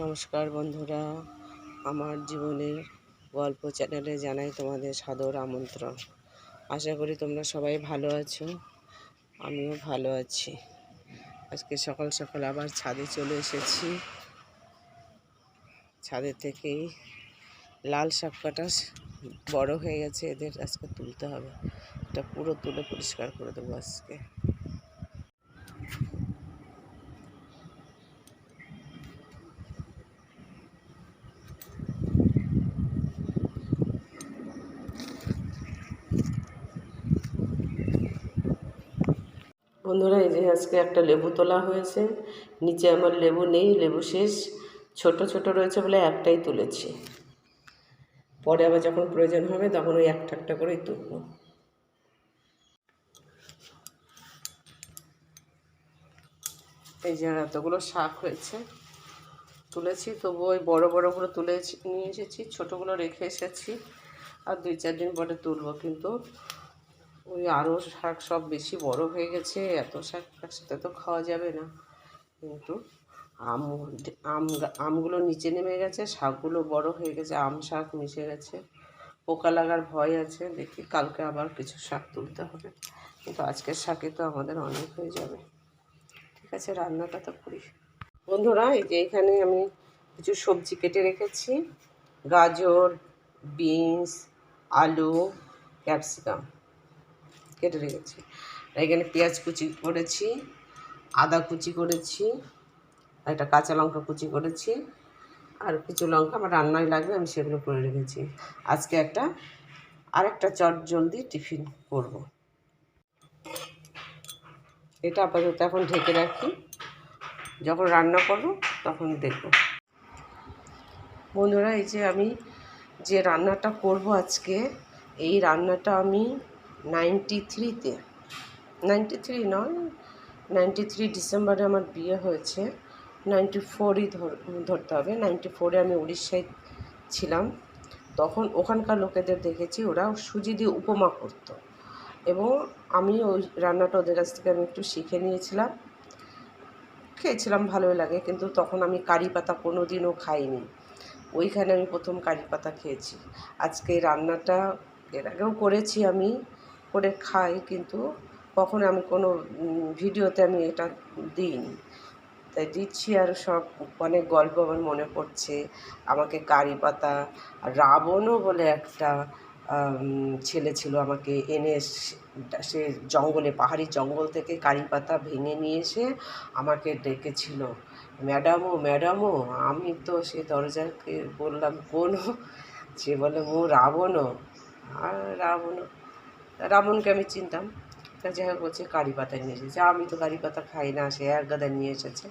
নমস্কার বন্ধুরা, আমার জীবনের গল্প চ্যানেলে জানাই তোমাদের সাদর আমন্ত্রণ। আশা করি তোমরা সবাই ভালো আছো, আমিও ভালো আছি। আজকে সকাল সকাল আবার ছাদে চলে এসেছি। ছাদের থেকেই লাল শাক কাটা বড় হয়ে গেছে, এদের আজকে তুলতে হবে। এটা পুরো তুলে পরিষ্কার করে দেবো আজকে বন্ধুরা এই যে আজকে একটা লেবু তোলা হয়েছে। নিচে আমার লেবু নেই, লেবু শেষ। ছোট ছোট রয়েছে বলে একটাই তুলেছি। পরে আবার যখন প্রয়োজন হবে তখন ওই একটা একটা করেই তুলব। এই যে এতগুলো শাক হয়েছে, তুলেছি। তবু ওই বড় বড়গুলো তুলে নিয়ে এসেছি, ছোটোগুলো রেখে এসেছি। আর দুই, চার দিন পরে তুলবো কিন্তু ওই আরও শাক সব বেশি বড় হয়ে গেছে, এত শাক একসাথে তো খাওয়া যাবে না। কিন্তু আম আম আমগুলো নিচে নেমে গেছে, শাকগুলো বড় হয়ে গেছে, আম শাক মিশে গেছে। পোকা লাগার ভয় আছে, দেখি কালকে আবার কিছু শাক তুলতে হবে। কিন্তু আজকের শাকে তো আমাদের অনেক হয়ে যাবে। ঠিক আছে, রান্নাটা তো করি। বন্ধুরা, এই যে এখানে আমি কিছু সবজি কেটে রেখেছি। গাজর, বিনস, আলু, ক্যাপসিকাম। কেটে রেখেছি। এখানে পেঁয়াজ কুচি করেছি, আদা কুচি করেছি একটা কাঁচা লঙ্কা কুচি করেছি। আর কিছু লঙ্কা আমার রান্নায় লাগবে, আমি সেগুলো করে রেখেছি। আজকে একটা, আরেকটা চট জলদি টিফিন করব। এটা আপাতত এখন ঢেকে রাখি। যখন রান্না করব, তখন দেখব। বন্ধুরা, এই যে আমি যে রান্নাটা করব আজকে, এই রান্নাটা আমি নাইনটি থ্রিতে নাইনটি থ্রি নয় নাইনটি থ্রি ডিসেম্বরে আমার বিয়ে হয়েছে। নাইনটি ফোরই ধরতে হবে। নাইনটি ফোরে আমি উড়িষ্যায় ছিলাম। তখন ওখানকার লোকেদের দেখেছি, ওরা সুজি দিয়ে উপমা করতো। এবং আমি ওই রান্নাটা ওদের কাছ থেকে আমি একটু শিখে নিয়েছিলাম। খেয়েছিলাম, ভালোই লাগে। কিন্তু তখন আমি কারি পাতা কোনো দিনও খাইনি। ওইখানে আমি প্রথম কারি পাতা খেয়েছি। আজকে রান্নাটা এর আগেও করেছি আমি। করে খাই, কিন্তু কখনো আমি কোনো ভিডিওতে আমি এটা দিইনি। তাই দিচ্ছি আর সব অনেক গল্প আমার মনে পড়ছে। আমাকে কারি পাতা, রাবণও বলে একটা ছেলে ছিল আমাকে এনে সে জঙ্গলে, পাহাড়ি জঙ্গল থেকে কারি পাতা ভেঙে নিয়ে এসে আমাকে ডেকেছিল। ম্যাডামও ম্যাডামও, আমি তো সে দরজাকে বললাম, কোন? সে বলে মো রাবণও। আর রাবণও রাবণকে আমি চিনতাম। তা যাই হোক, বলছে কারি পাতা নিয়ে এসেছে। আমি তো কারি পাতা খাই না, সে এক গাদা নিয়ে এসেছে।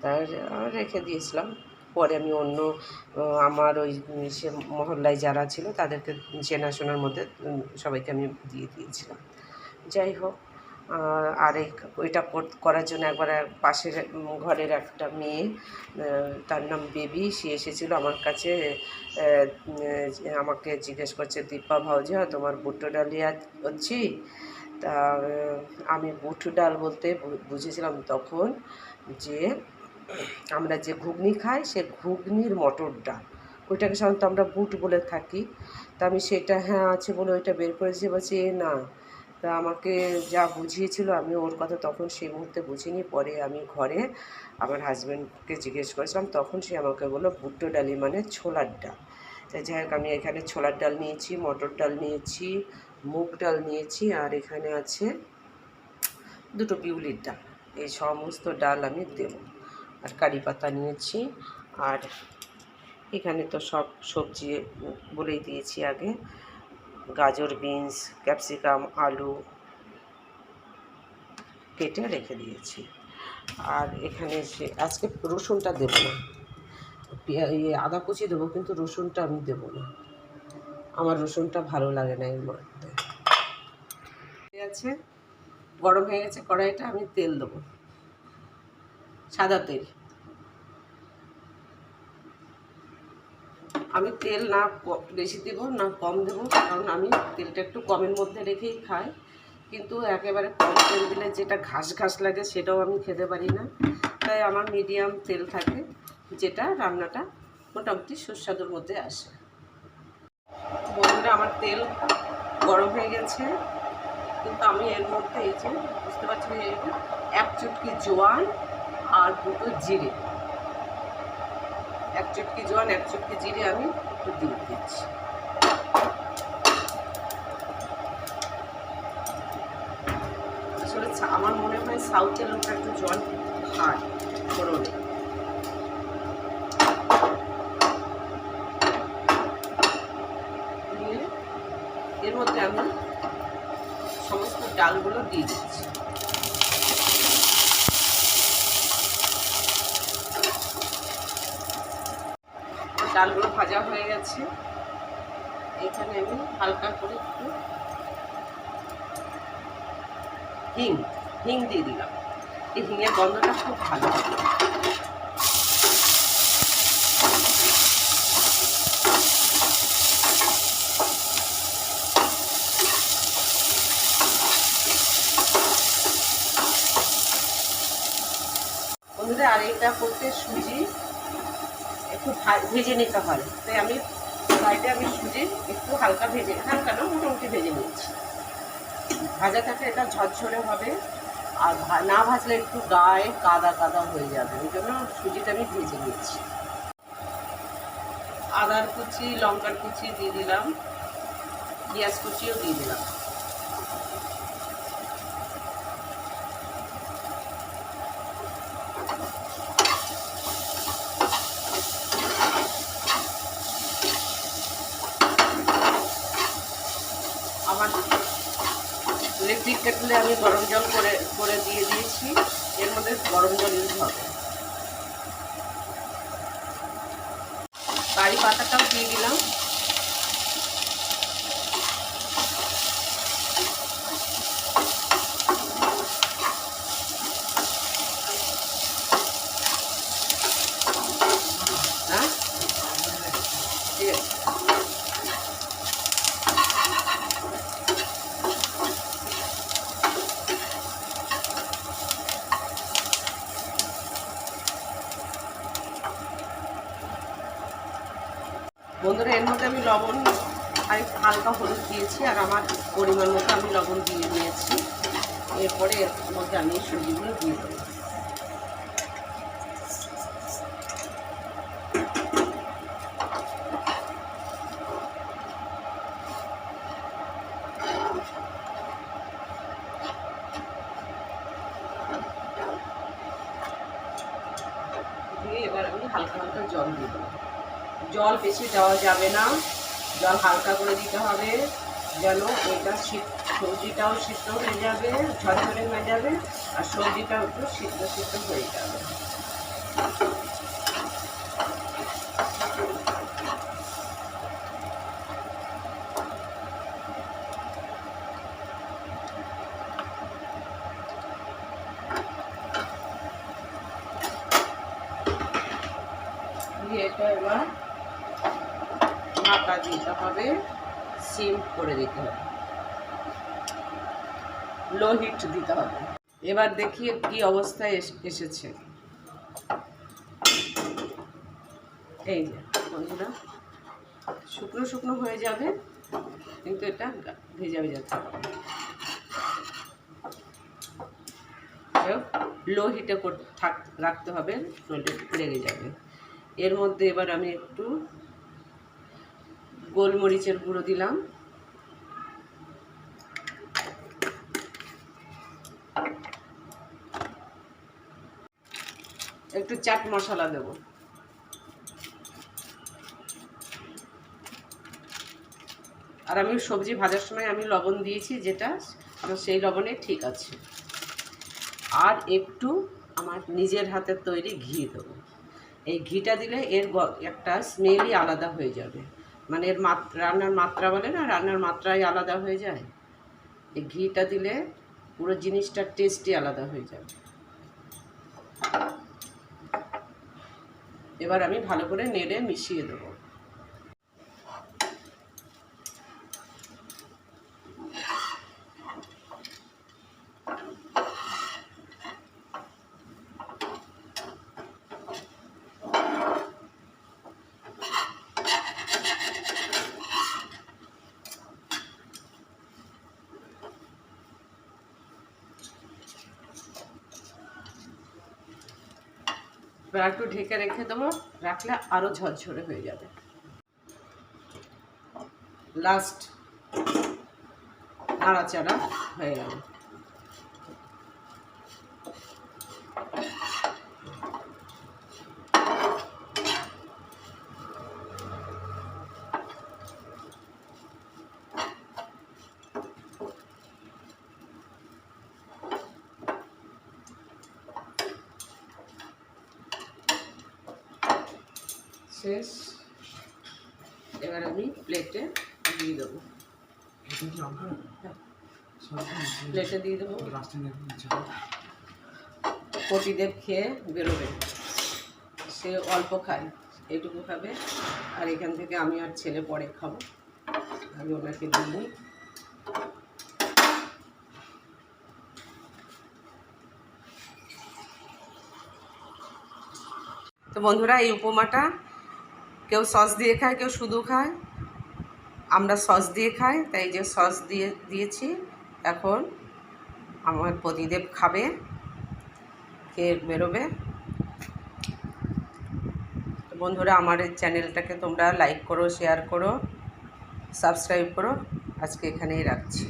তার রেখে দিয়েছিলাম। পরে আমি অন্য, আমার ওই সে মহল্লায় যারা ছিল, তাদেরকে চেনাশোনার মধ্যে সবাইকে আমি দিয়ে দিয়েছিলাম। যাই হোক আর এই ওইটা করার জন্য একবার পাশের ঘরের একটা মেয়ে তার নাম বেবি, সে এসেছিল আমার কাছে আমাকে জিজ্ঞেস করছে, দীপা ভাউজা তোমার বুটো ডালিয়া হচ্ছি? তা আমি বুট ডাল বলতে বুঝেছিলাম তখন যে আমরা যে ঘুগনি খাই, সে ঘুগনির মটর ডাল। ওইটাকে সাধারণত আমরা বুট বলে থাকি। তা আমি সেটা হ্যাঁ আছে বলে ওইটা বের করেছি। বলছি, এ না তা আমাকে যা বুঝিয়েছিল আমি ওর কথা তখন সেই মুহূর্তে বুঝিনি। পরে আমি ঘরে আমার হাজব্যান্ডকে জিজ্ঞেস করেছিলাম, তখন সে আমাকে বলল, ভুট্টো ডালি মানে ছোলার ডাল। তাই যাই হোক, আমি এখানে ছোলার ডাল নিয়েছি, মটর ডাল নিয়েছি, মুগ ডাল নিয়েছি, আর এখানে আছে দুটো বিউলির ডাল। এই সমস্ত ডাল আমি দেব। আর কারি পাতা নিয়েছি, আর এখানে তো সব সবজি বলেই দিয়েছি আগে। গাজর, বিনস, ক্যাপসিকাম, আলু কেটে রেখে দিয়েছি। আর এখানে সে আজকে রসুনটা দেবো না। ইয়ে আদা কুচি দেবো কিন্তু রসুনটা আমি দেবো না। আমার রসুনটা ভালো লাগে না এর মধ্যে আছে, গরম হয়ে গেছে কড়াইটা, আমি তেল দেবো। সাদা তেল। আমি তেল না বেশি দেব, না কম দেব, কারণ আমি তেলটা একটু কমের মধ্যে রেখেই খাই। কিন্তু একেবারে কম তেল দিলে যেটা ঘাস ঘাস লাগে সেটাও আমি খেতে পারি না। তাই আমার মিডিয়াম তেল থাকে, যেটা রান্নাটা মোটামুটি সুস্বাদুর মধ্যে আসে। বন্ধুরা, আমার তেল গরম হয়ে গেছে। কিন্তু আমি এর মধ্যে এই যে, বুঝতে পারছি এক চুটকি জোয়ান আর দুটো জিরে। এক চুটকি জোয়ান এক চুটকি জিরে আমি একটু দিয়ে দিচ্ছি। আসলে আমার মনে হয় সাউথের লোকটা একটু জল খায় ফোড়নে এর মধ্যে আমি সমস্ত ডালগুলো দিয়ে দিচ্ছি। ডালগুলো ভাজা হয়ে গেছে। এখানে আমি হালকা করে একটু হিং হিং দিয়ে দিলাম। এই হিঙের গন্ধটা খুব ভালো আর এটা করতে সুজি ভা- ভেজে নিতে হয়। তাই আমি সাইডে আমি সুজি একটু হালকা ভেজে হালকা না মোটামুটি ভেজে নিচ্ছি ভাজা থাকলে এটা ঝরঝরে হবে। আর না ভাজলে একটু গায়ে কাদা কাদা হয়ে যাবে। ওই জন্য সুজিটা আমি ভেজে নিচ্ছি আদার কুচি, লঙ্কার কুচি দিয়ে দিলাম। পেঁয়াজ কুচিও দিয়ে দিলাম আমার ইলেকট্রিক আমি গরম জল করে করে দিয়ে দিয়েছি। এর মধ্যে গরম জল ইউজ হবে। কারি পাতাটাও দিয়ে দিলাম হ্যাঁ ঠিক আছে বন্ধুরা এর মধ্যে আমি লবণ আর একটু হালকা হলুদ দিয়েছি আর আমার পরিমাণ মতো আমি লবণ দিয়ে নিয়েছি এরপরে এর মধ্যে আমি সবজিগুলো দিয়ে দেবো। এবার আমি হালকা হালকা জল দিয়ে দেবো। জল বেশি দেওয়া যাবে না। জল হালকা করে দিতে হবে। যেন এটা শীত সবজিটাও সিদ্ধ হয়ে যাবে, ঝরঝরে হয়ে যাবে, আর সবজিটাও একটু সিদ্ধ সিদ্ধ হয়ে যাবে। এটা এবার ঢাকা দিতে হবে। সিম করে দিতে হবে। লো হিট দিতে হবে। এবার দেখি কি অবস্থায় এস- এসেছে। এই যে, বন্ধুরা, শুকনো শুকনো হয়ে যাবে, কিন্তু এটা ভেজা ভেজা থাকবে। লো হিটে রাখতে হবে, নইলে লেগে যাবে। এর মধ্যে এবার আমি একটু গোলমরিচের গুঁড়ো দিলাম। একটু চাট মশলা দেব। আর আমি সবজি ভাজার সময় আমি লবণ দিয়েছি, যেটা আমার সেই লবণে ঠিক আছে। আর একটু আমার নিজের হাতের তৈরি ঘি দেবো। এই ঘিটা দিলে এর একটা স্মেলই আলাদা হয়ে যাবে। মানে এর মাত্রা রান্নার মাত্রা বলে না, রান্নার মাত্রাই আলাদা হয়ে যায়। এই ঘিটা দিলে পুরো জিনিসটার টেস্টই আলাদা হয়ে যাবে। এবার আমি ভালো করে নেড়ে মিশিয়ে দেবো। এবার একটু ঢেকে রেখে দেবো রাখলে আরও ঝরঝরে হয়ে যাবে। লাস্ট আড়াচাড়া হয়ে গেল। শেষ এবার আমি প্লেটে দিয়ে দেবো। প্লেটে দিয়ে দেবো। পতিদেব খেয়ে বেরোবে। সে অল্প খায় এইটুকু খাবে। আর এখান থেকে আমি আর ছেলে পরে খাব। আমি ওনাকে দিই। তো বন্ধুরা এই উপমাটা কেউ সস দিয়ে খায়, কেউ শুধু খায়। আমরা সস দিয়ে খাই, তাই যে সস দিয়ে, দিয়েছি। এখন আমার পতিদেব খাবে খেয়ে বেরোবে। বন্ধুরা, আমার এই চ্যানেলটাকে তোমরা লাইক করো শেয়ার করো সাবস্ক্রাইব করো। আজকে এখানেই রাখছি।